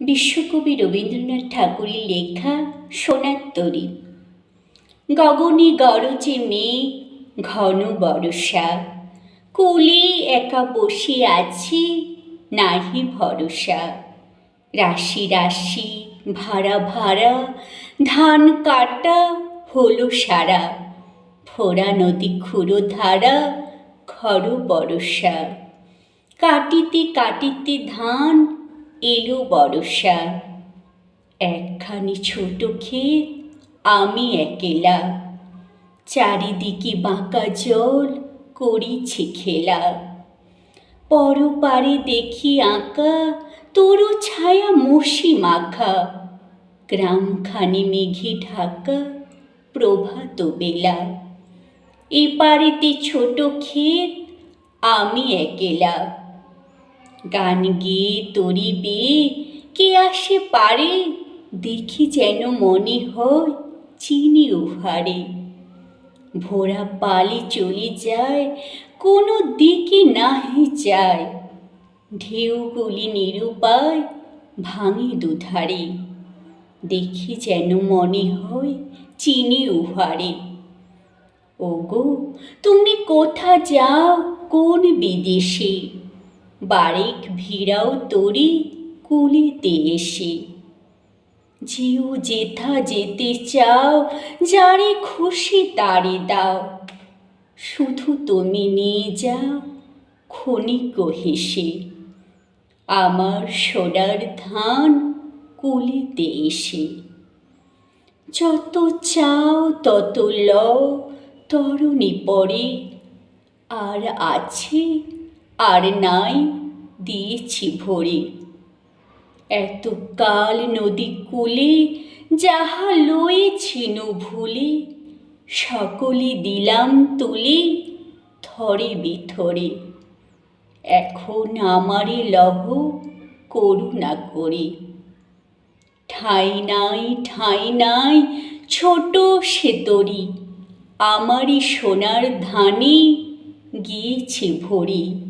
বিশ্বকবি রবীন্দ্রনাথ ঠাকুরের লেখা সোনার তরী গগনে গরজে মেয়ে ঘন বরসা কুলে একা বসে আছি, নাহি ভরসা। রাশি রাশি, ভাড়া ভাড়া, ধান কাটা হলো সারা। ফোড়া নদী খুঁড়ো ধারা খর বরসা কাটিতে কাটিতে ধান এলো বরষা। একখানি ছোট ক্ষেত আমি একেলা। চারিদিকে বাঁকা জল, করিছে খেলা। পরপারে দেখি আঁকা, তোরও ছায়া মসি মাখা। গ্রামখানি মেঘে ঢাকা, প্রভাত বেলা। এ এপারেতে ছোট ক্ষেত আমি একেলা। গান গেয়ে তরি বেয়ে কে আসে পারে? দেখি যেন মনে হয় চিনি উহারে। ভোরা পালে চলে যায়, কোনো দিকে নাহি যায়। ঢেউগুলি নিরুপায় ভাঙে দুধারে। দেখি যেন মনে হয় চিনি উহারে। ওগো, তুমি কোথা যাও? কোন বিদেশে? বারেক ভিড়াও তরি কুলিতে এসে। যেও যেথা যেতে চাও, যারে খুশি তারে দাও। শুধু তুমি নিয়ে যাও, ক্ষণিক হেসে। আমার সোনার ধান কুলিতে এসে। যত চাও, তত লও, তরুণী পরে আর আছে আর নাই দিয়েছি ভরে। এত কাল নদী কূলে যাহা লয়েছিনু ভুলে, সকলে দিলাম তুলে থরে বিথরে। এখন আমারে লহ করুণা করে। ঠাই নাই ঠাই নাই, ছোট সেতরি আমারই সোনার ধানে গিয়েছে ভরি।